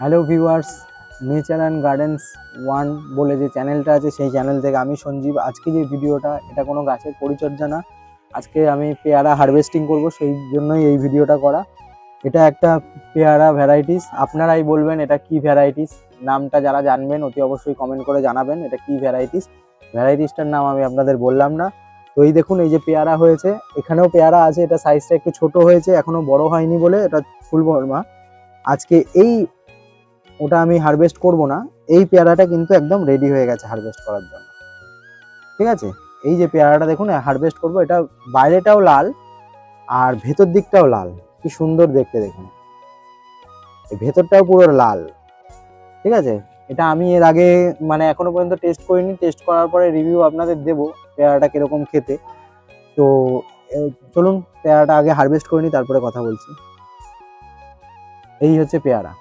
Hello viewers nature and gardens one বলে যে চ্যানেলটা আছে, সেই চ্যানেল থেকে আমি সঞ্জীব। আজকে যে ভিডিওটা, এটা কোনো গাছের পরিচর্যা না। আজকে আমি পেয়ারা হারভেস্টিং করব, সেই জন্যই এই ভিডিওটা করা। এটা একটা পেয়ারা ভ্যারাইটিস আপনারাই বলবেন, এটা কি ভ্যারাইটিস নামটা যারা জানবেন, অতি অবশ্যই কমেন্ট করে জানাবেন, এটা কি ভ্যারাইটিস ভ্যারাইটিসটার নাম আমি আপনাদের বললাম না। তো এই দেখুন, এই যে পেয়ারা হয়েছে, এখানেও পেয়ারা আছে, এটা সাইজটা একটু ছোট হয়েছে, এখনও বড় হয়নি বলে এটা ফুল বর্মা। আজকে এই ওটা আমি হারভেস্ট করব না। এই পেয়ারাটা কিন্তু একদম রেডি হয়ে গেছে হারভেস্ট করার জন্য। ঠিক আছে? এই যে পেয়ারাটা দেখুন হারভেস্ট করব। এটা বাইরেটাও লাল, আর ভেতর দিকটাও লাল। কি সুন্দর দেখতে দেখুন। ভেতরটাও পুরো লাল। ঠিক আছে? এটা আমি এর আগে মানে এখনও পর্যন্ত টেস্ট করিনি। টেস্ট করার পরে রিভিউ আপনাদের দেবো পেয়ারাটা কীরকম খেতে। তো চলুন, পেয়ারাটা আগে হারভেস্ট করে নিই, তারপরে কথা বলছি। এই হচ্ছে পেয়ারা।